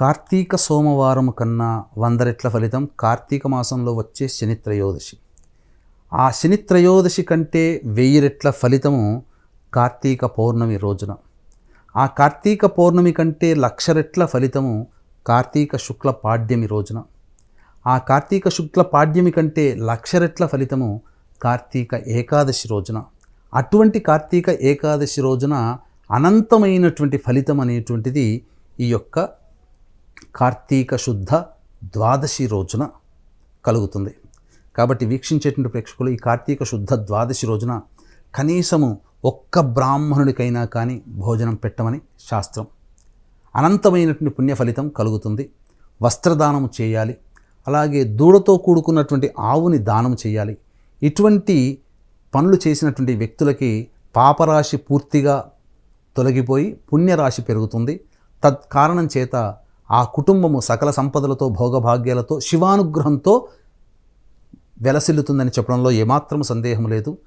కార్తీక సోమవారం కన్నా వంద రెట్ల ఫలితం కార్తీక మాసంలో వచ్చే శనిత్రయోదశి. ఆ శనిత్రయోదశి కంటే వెయ్యి రెట్ల ఫలితము కార్తీక పౌర్ణమి రోజున. ఆ కార్తీక పౌర్ణమి కంటే లక్ష రెట్ల ఫలితము కార్తీక శుక్ల పాడ్యమి రోజున. ఆ కార్తీక శుక్ల పాడ్యమి కంటే లక్ష రెట్ల ఫలితము కార్తీక ఏకాదశి రోజున. అటువంటి కార్తీక ఏకాదశి రోజున అనంతమైనటువంటి ఫలితం అనేటువంటిది ఈ యొక్క కార్తీక శుద్ధ ద్వాదశి రోజున కలుగుతుంది. కాబట్టి వీక్షించేటువంటి ప్రేక్షకులు ఈ కార్తీక శుద్ధ ద్వాదశి రోజున కనీసము ఒక్క బ్రాహ్మణుడికైనా కానీ భోజనం పెట్టమని శాస్త్రం. అనంతమైనటువంటి పుణ్య ఫలితం కలుగుతుంది. వస్త్రదానం చేయాలి. అలాగే దూడతో కూడుకున్నటువంటి ఆవుని దానం చేయాలి. ఇటువంటి పనులు చేసినటువంటి వ్యక్తులకి పాపరాశి పూర్తిగా తొలగిపోయి పుణ్యరాశి పెరుగుతుంది. తత్కారణం చేత ఆ కుటుంబము సకల సంపదలతో భోగభాగ్యాలతో శివానుగ్రహంతో వెలసిల్లుతుందని చెప్పడంలో ఏమాత్రం సందేహం లేదు.